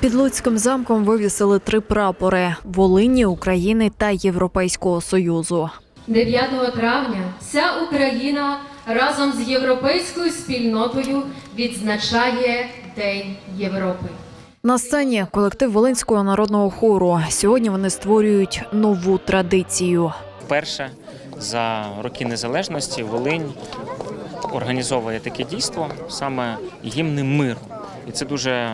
Під Луцьким замком вивісили три прапори Волині, України та Європейського Союзу. 9 травня вся Україна разом з європейською спільнотою відзначає День Європи. На сцені колектив Волинського народного хору. Сьогодні вони створюють нову традицію. Вперше за роки незалежності Волинь організовує таке дійство, саме гімни миру. І це дуже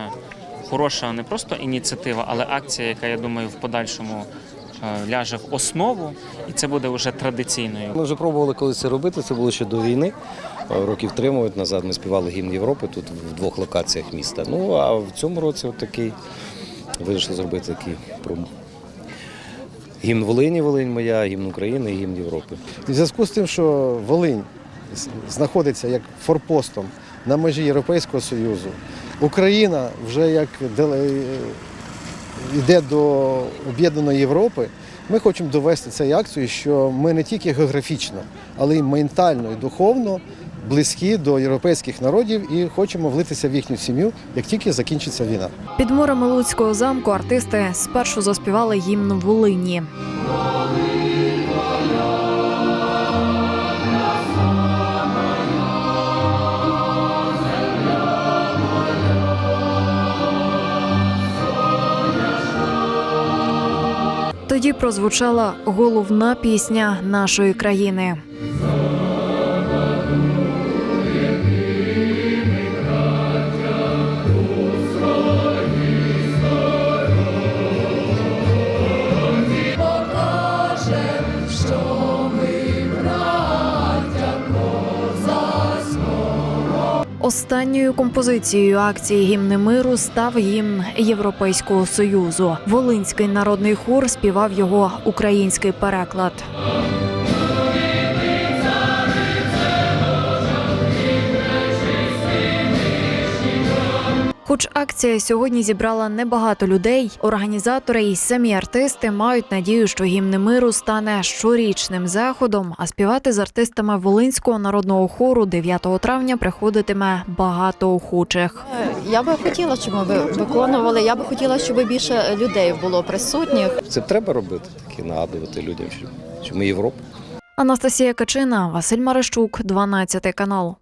хороша не просто ініціатива, але акція, яка я думаю в подальшому е, ляже в основу, і це буде вже традиційною. Ми вже пробували колись це робити, це було ще до війни. Е, Років три, мабуть, назад ми співали гімн Європи тут в двох локаціях міста. Ну а в цьому році от такий вирішили зробити такий пром. Гімн Волині, Волинь моя, гімн України гімн Європи. В зв'язку з тим, що Волинь знаходиться як форпостом на межі Європейського Союзу, Україна вже як йде до об'єднаної Європи, ми хочемо довести цією акцією, що ми не тільки географічно, але й ментально і духовно близькі до європейських народів і хочемо влитися в їхню сім'ю, як тільки закінчиться війна. Під мурами Луцького замку артисти спершу заспівали гімн Волині. Тоді прозвучала головна пісня нашої країни. Останньою композицією акції гімни миру став гімн Європейського союзу. Волинський народний хор співав його український переклад. Хоч акція сьогодні зібрала небагато людей, організатори і самі артисти мають надію, що гімни миру стане щорічним заходом, а співати з артистами Волинського народного хору 9 травня приходитиме багато охочих. Я би хотіла, щоб ми виконували. Я би хотіла, щоб більше людей було присутніх. Це треба робити, такі нагадувати людям, що, ми Європа. Анастасія Качина, Василь Марищук, 12 канал.